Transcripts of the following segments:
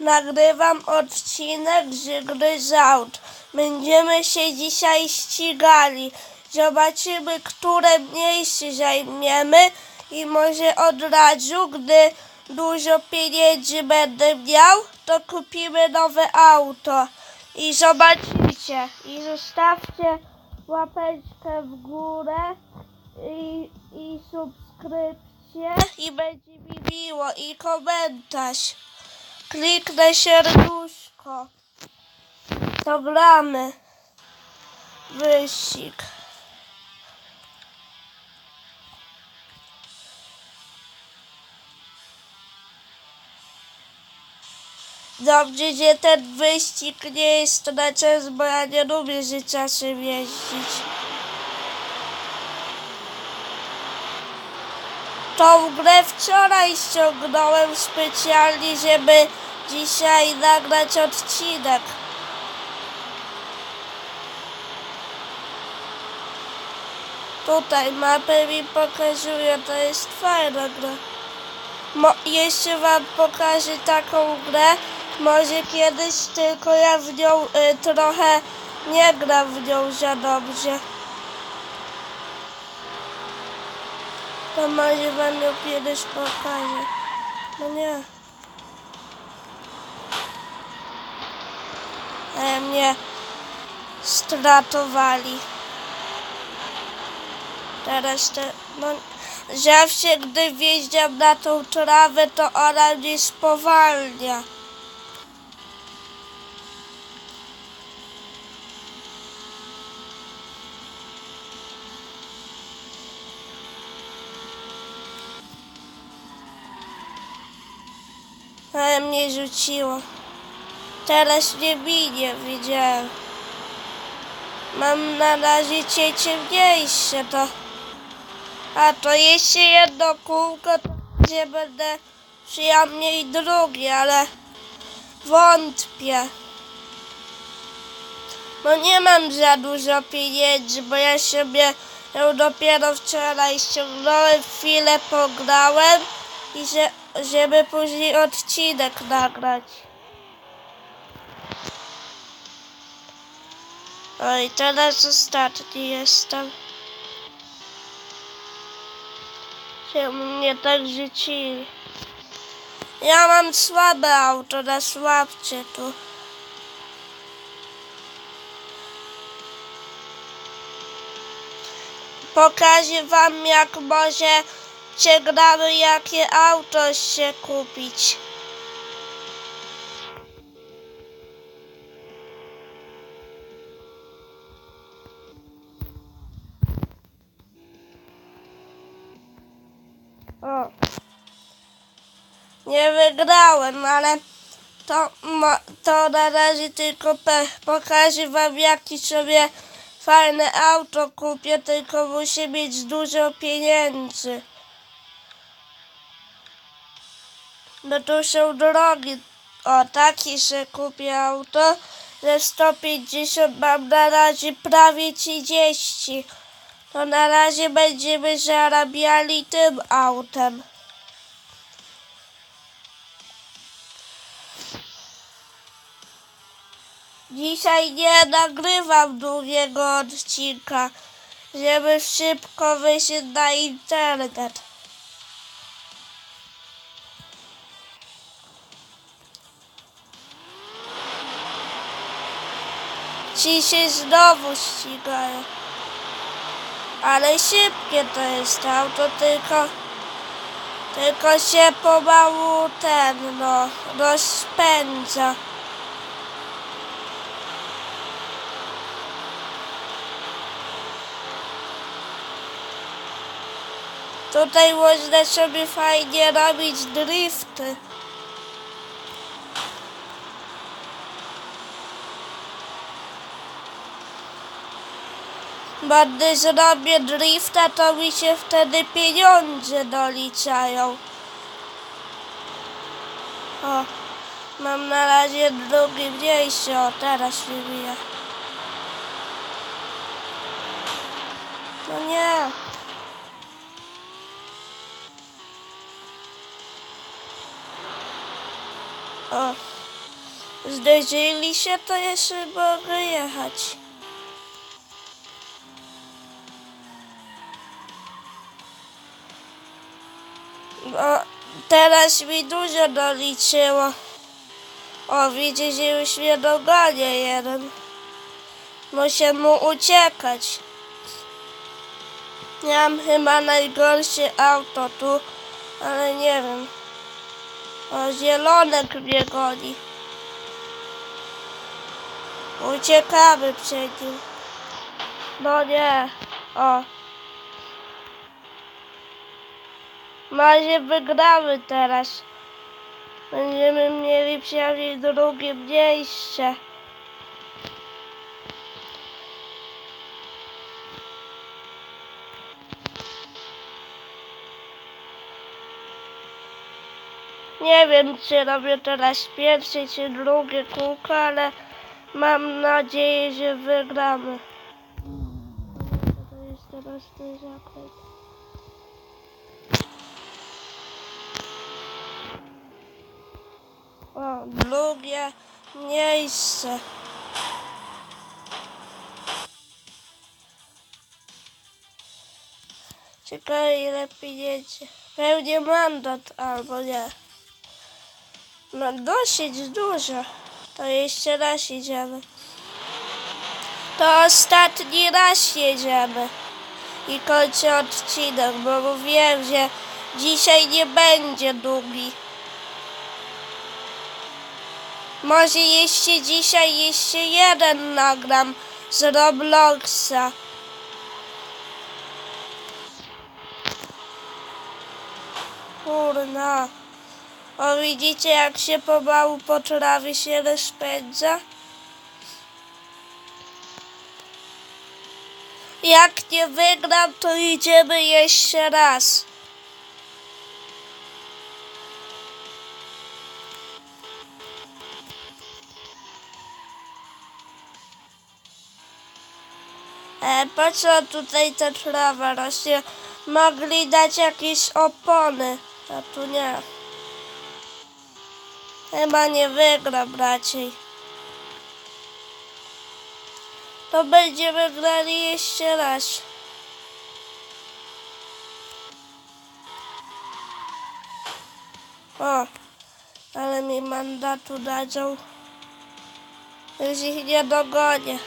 Nagrywam odcinek z gry z aut. Będziemy się dzisiaj ścigali. Zobaczymy, które miejsce zajmiemy i może od razu, gdy dużo pieniędzy będę miał, to kupimy nowe auto. I zobaczycie. I zostawcie łapeczkę w górę i, i subskrypcję i będzie mi miło i komentarz. Kliknę serduszko. To gramy. Wyścig. Dobrze, że ten wyścig nie jest na czas, bo ja nie lubię z czasem jeździć. Tą grę wczoraj ściągnąłem specjalnie, żeby dzisiaj nagrać odcinek. Tutaj mapę mi pokazuje, to jest fajna gra. Mo- jeszcze wam pokażę taką grę. Może kiedyś, tylko ja w nią y, trochę nie gram w nią za dobrze. To może wam ją kiedyś pokażę. No nie. Ale mnie stratowali. Teraz te, no, zawsze gdy wjeżdżam na tą trawę, to ona mnie spowalnia. Ale mnie rzuciło. Teraz nie minie, widziałem. Mam na razie ciecie mniejsze to. A to jeszcze jedno kółko, to gdzie będę przynajmniej drugie, ale wątpię. Bo nie mam za dużo pieniędzy, bo ja sobie ją dopiero wczoraj ściągnąłem, chwilę pograłem i że, żeby później odcinek nagrać. Oj, teraz ostatni jestem. Się mnie tak rzucili. Ja mam słabe auto, na słabcie tu. Pokażę wam jak może się gramy, jakie auto się kupić. O. Nie wygrałem, ale to, to na razie tylko pokażę wam jaki sobie fajne auto kupię, tylko muszę mieć dużo pieniędzy. No tu są drogi. O, taki się kupię auto. Ze 150 mam na razie prawie 30. To na razie będziemy zarabiali tym autem. Dzisiaj nie nagrywam długiego odcinka, żeby szybko wyjść na internet. Ci się znowu ścigają. Ale szybkie to jest auto, tylko, tylko się pomału ten, no, rozpędza. Tutaj można sobie fajnie robić drifty. Bo gdy zrobię drifta, to mi się wtedy pieniądze doliczają. O, mam na razie drugi mniejszy, o teraz wybija. No nie. O. Zderzyli się, to jeszcze mogę jechać. No, teraz mi dużo doliczyło. O, widzę, że już mnie dogania jeden. Muszę mu uciekać. Miałam chyba najgorsze auto tu, ale nie wiem. O, zielonek mnie goni. Uciekamy przed nim. No nie. O. Mazie wygramy teraz. Będziemy mieli przynajmniej drugie miejsce. Nie wiem, czy robię teraz pierwsze czy drugie kółko, ale mam nadzieję, że wygramy. To jest teraz ten zakręt. O, drugie miejsce. Ciekawe ile pieniędzy. Pewnie mandat albo nie. No dosyć dużo. To jeszcze raz jedziemy. To ostatni raz jedziemy. I kończę odcinek, bo mówiłem, że dzisiaj nie będzie długi. Może jeszcze dzisiaj jeszcze jeden nagram z Robloxa. Kurna. O widzicie jak się pomału po trawie się rozpędza? Jak nie wygram, to idziemy jeszcze raz. E, po co tutaj ta trawa rośnie? Mogli dać jakieś opony, a tu nie. Chyba nie wygram raczej. To będziemy grali jeszcze raz. O, ale mi mandatu dadzą. Już ich nie dogonię.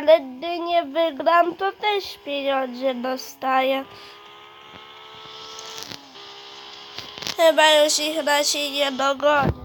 Ale gdy nie wygram, to też pieniądze dostaję. Chyba już ich raczej nie dogonię.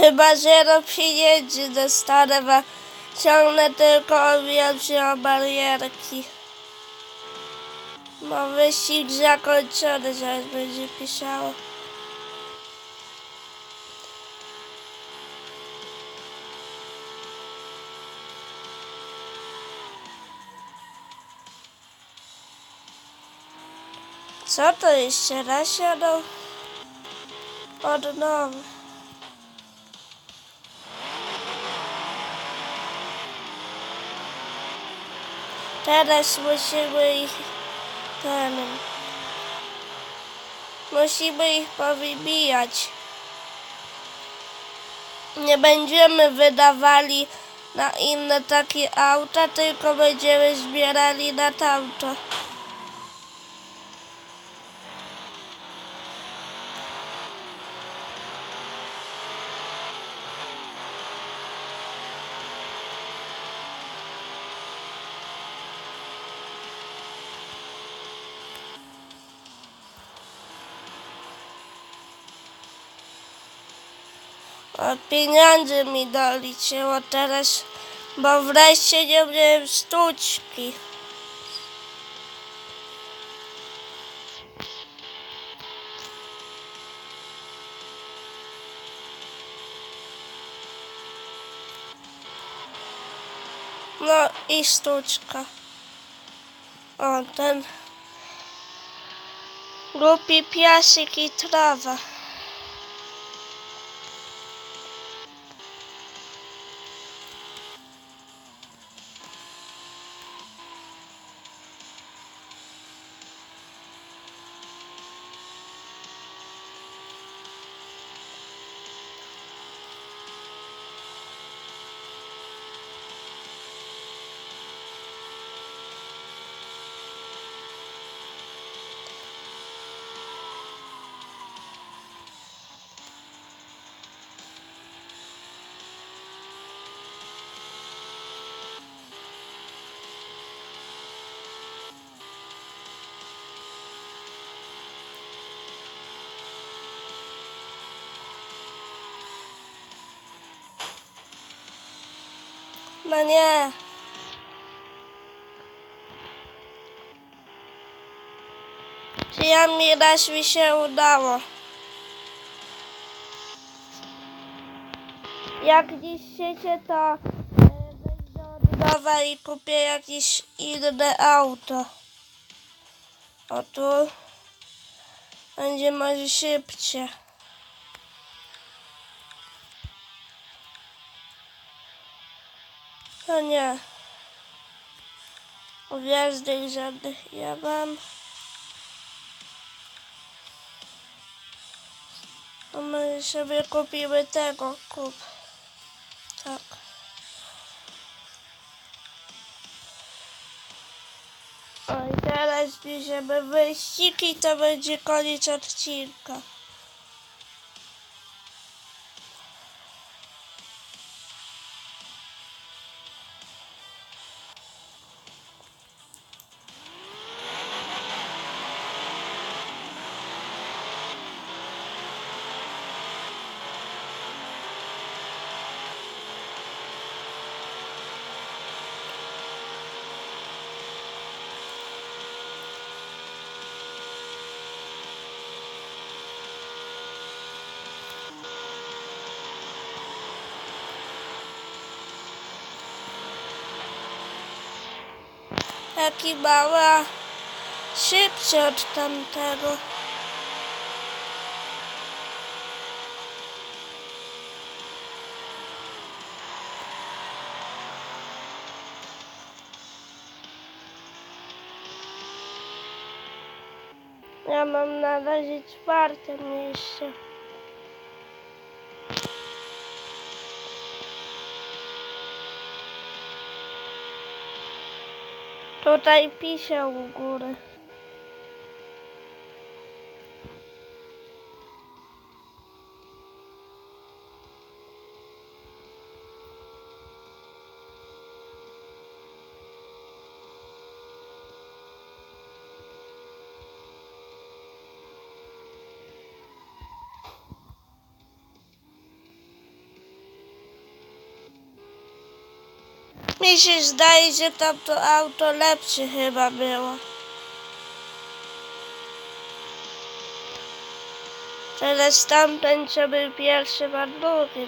Chyba zero pieniędzy dostanę, bo ciągle tylko omijam się o barierki. No wyścig zakończony, zaraz będzie pisało. Co to jeszcze raz jadą? Od nowa. Teraz musimy ich ten musimy ich powybijać. Nie będziemy wydawali na inne takie auta, tylko będziemy zbierali na tamto. Pieniądze mi doliczyło teraz, bo wreszcie nie miałem sztuczki. No i sztuczka. O, ten głupi piasek i trawa. No nie. Czy ja mi raz mi się udało. Jak dziś siecie, to e, wejdę od nowa i kupię jakieś inne auto. O tu będzie może szybciej. No nie. Gwiazdek żadnych ja mam. No my sobie kupimy tego kup. Tak. O i teraz bierzemy wyścig i to będzie koniec odcinka. Taki mała, szybciej od tamtego. Ja mam na razie czwarte miejsce. Tutaj piszę u góry. Mi się zdaje, że tamto auto lepsze chyba było. Teraz tamten, co był pierwszy, ma drugie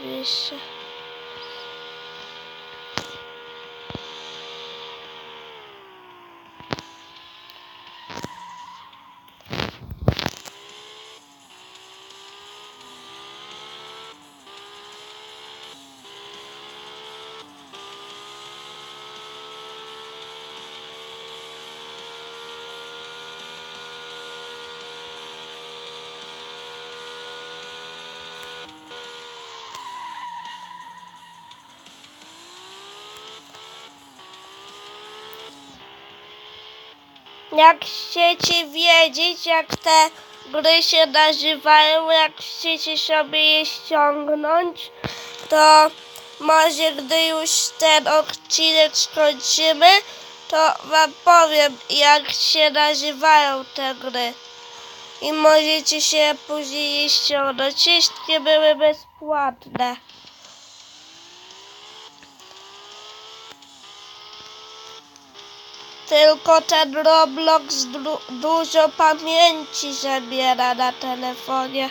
Jak chcecie wiedzieć, jak te gry się nazywają, jak chcecie sobie je ściągnąć, to może gdy już ten odcinek skończymy, to wam powiem, jak się nazywają te gry. i możecie się później ściągnąć. Wszystkie były bezpłatne. Tylko ten Roblox du- dużo pamięci zabiera na telefonie.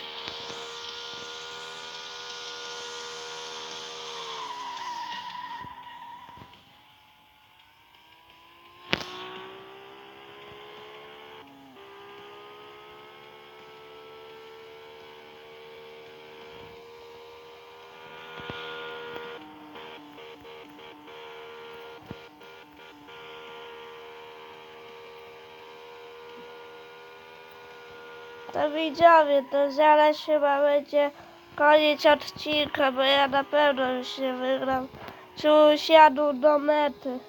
To widzowie, to zaraz chyba będzie koniec odcinka, bo ja na pewno już nie wygram. Czy usiadł do mety.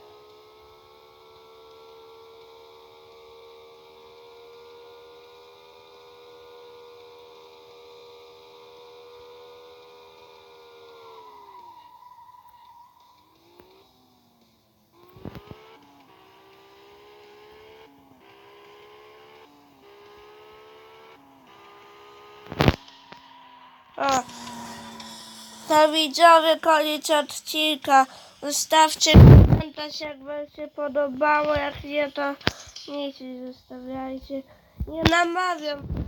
O. To widzowie, koniec odcinka. Zostawcie komentarz, jak wam się podobało. Jak nie, to nic nie zostawiajcie. Nie namawiam.